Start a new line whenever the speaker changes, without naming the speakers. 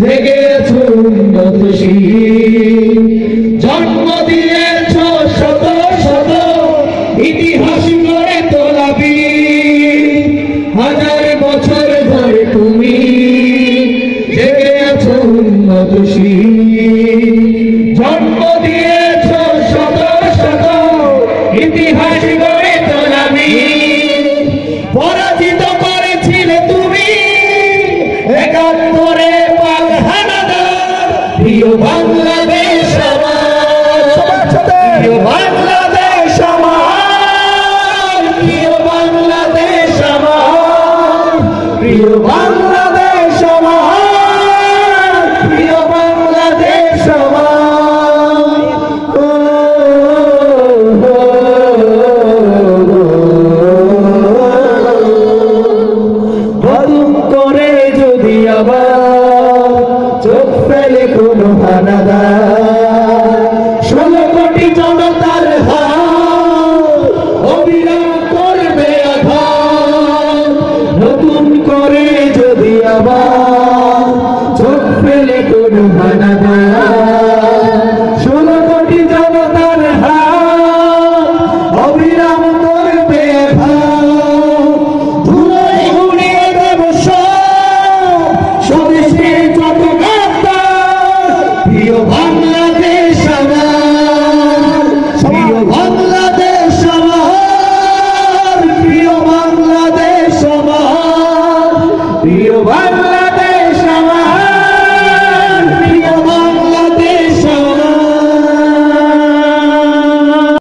জেগে আছো উন্নতশীল জন্ম দিয়েছ শত শত, ইতিহাস করে তোলাবি হাজার বছর ধরে তুমি জেগে আছো উন্নতশীল জন্ম দিয়েছ শত শত, ইতিহাস গড়ে তোলাবি পরাজিত করেছিলে তুমি, একাত্তরে প্রিয় বাংলাদেশ আমার প্রিয় বাংলাদেশ আমার প্রিয় বাংলাদেশ আমার প্রিয় বাংলাদেশ আমার প্রিয় বাংলাদেশ আমার ও, ও, বদুম করে যদি আবার চোখ ফেলে কোনো হানাদার? ষোলো কোটি জনতার অবিরাম করবে নতুন করে যদি আবার চোখ ফেলে কোনো হানাদার প্রিয় বাংলা